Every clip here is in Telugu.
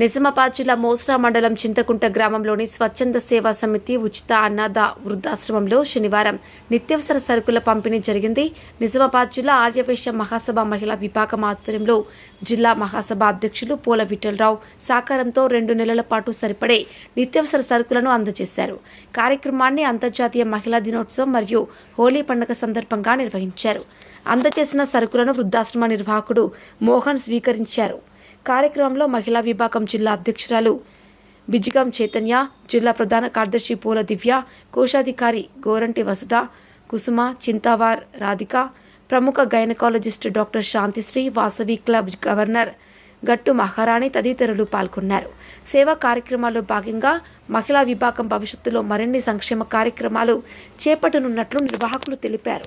నిజామాబాద్ జిల్లా మోస్రా మండలం చింతకుంట గ్రామంలోని స్వచ్ఛంద సేవా సమితి ఉచిత అన్నద వృద్ధాశ్రమంలో శనివారం నిత్యావసర సరుకుల పంపిణీ జరిగింది. నిజామాబాద్ జిల్లా ఆర్యవైశ్య మహాసభ మహిళా విభాగం ఆధ్వర్యంలో జిల్లా మహాసభ అధ్యక్షులు పోల విఠలరావు సహకారంతో రెండు నెలల పాటు సరిపడే నిత్యావసర సరుకులను అందజేశారు. కార్యక్రమాన్ని అంతర్జాతీయ మహిళా దినోత్సవం మరియు హోలీ పండుగ సందర్భంగా నిర్వహించారు. అందజేసిన సరుకులను వృద్ధాశ్రమ నిర్వాహకుడు మోహన్ స్వీకరించారు. కార్యక్రమంలో మహిళా విభాగం జిల్లా అధ్యక్షురాలు బిజిగం చైతన్య జిల్లా ప్రధాన కార్యదర్శి పూల దివ్య కోశాధికారి గోరంటి వసుధ కుసుమ చింతావార్ రాధిక ప్రముఖ gynaecologist doctor Shantishri Vasavi club governor Gattu Maharani తదితరులు పాల్గొన్నారు. సేవా కార్యక్రమాల్లో భాగంగా మహిళా విభాగం భవిష్యత్తులో మరిన్ని సంక్షేమ కార్యక్రమాలు చేపట్టనున్నట్లు నిర్వాహకులు తెలిపారు.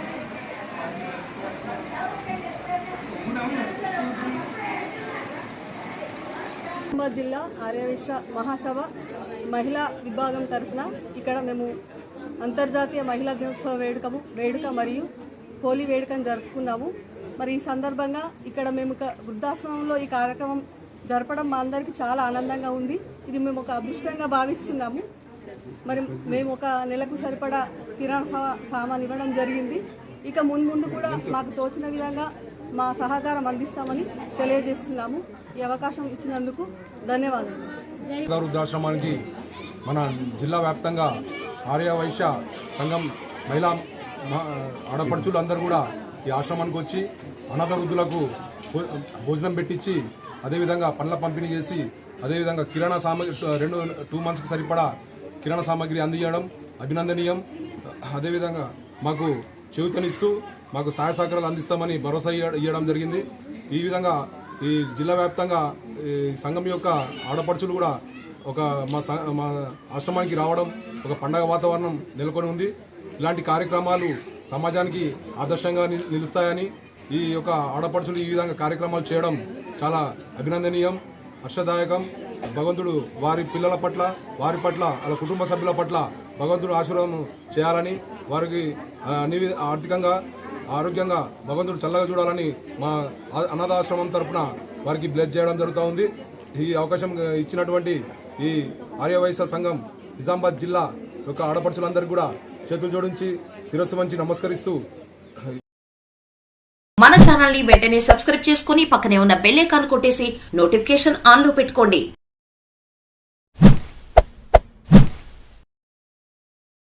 సార్గా జిల్లా ఆర్యవిశ్వ మహాసభ మహిళా విభాగం తరఫున ఇక్కడ మేము అంతర్జాతీయ మహిళా దినోత్సవ వేడుకము వేడుక మరియు హోలీ వేడుకను జరుపుకున్నాము. మరి ఈ సందర్భంగా ఇక్కడ మేము ఒక వృద్ధాశ్రమంలో ఈ కార్యక్రమం జరపడం మా అందరికీ చాలా ఆనందంగా ఉంది. ఇది మేము ఒక అదృష్టంగా భావిస్తున్నాము. మరి మేము ఒక నెలకు సరిపడా కిరాణా సామాన్ ఇవ్వడం జరిగింది. ఇక మున్ముందు ముందు కూడా మాకు తోచిన విధంగా మా సహకారం అందిస్తామని తెలియజేస్తున్నాము. ఈ అవకాశం ఇచ్చినందుకు ధన్యవాదాలు. వృద్ధాశ్రమానికి మన జిల్లా వ్యాప్తంగా ఆర్యవైశ్య సంఘం మహిళా ఆడపడుచులు అందరూ కూడా ఈ ఆశ్రమానికి వచ్చి అనాథ వృద్ధులకు భోజనం పెట్టించి అదేవిధంగా పండ్ల పంపిణీ చేసి అదేవిధంగా కిరాణా సామాగ్రి రెండు టూ మంత్స్కి సరిపడా కిరాణా సామాగ్రి అందించడం అభినందనీయం. అదేవిధంగా మాకు చేయూతనిస్తూ మాకు సహాయ సహకారాలు అందిస్తామని భరోసా ఇవ్వడం జరిగింది. ఈ విధంగా ఈ జిల్లా వ్యాప్తంగా ఈ సంఘం యొక్క ఆడపడుచులు కూడా ఒక మా స- మా ఆశ్రమానికి రావడం ఒక పండగ వాతావరణం నెలకొని ఉంది. ఇలాంటి కార్యక్రమాలు సమాజానికి ఆదర్శంగా ని- నిలుస్తాయని ఈ యొక్క ఆడపడుచులు ఈ విధంగా కార్యక్రమాలు చేయడం చాలా అభినందనీయం హర్షదాయకం. భగవంతుడు వారి పిల్లల పట్ల వారి పట్ల వాళ్ళ కుటుంబ సభ్యుల పట్ల భగవంతుడు ఆశీర్వాదం చేయాలని వారికి అన్ని ఆర్థికంగా ఆరోగ్యంగా భగవంతుడు చల్లగా చూడాలని మా ఆ- అనాథాశ్రమం తరఫున వారికి బ్లెస్ చేయడం జరుగుతూ ఉంది. ఈ అవకాశం ఇచ్చినటువంటి ఈ ఆర్యవైశ్య సంఘం నిజామాబాద్ జిల్లా యొక్క ఆడపడుచులందరికీ కూడా చేతులు జోడించి శిరస్సు వంచి నమస్కరిస్తూ మన ఛానల్ని వెంటనే సబ్స్క్రైబ్ చేసుకుని పక్కనే ఉన్న బెల్ ఐకాన్ కొట్టేసి నోటిఫికేషన్ ఆన్లో పెట్టుకోండి.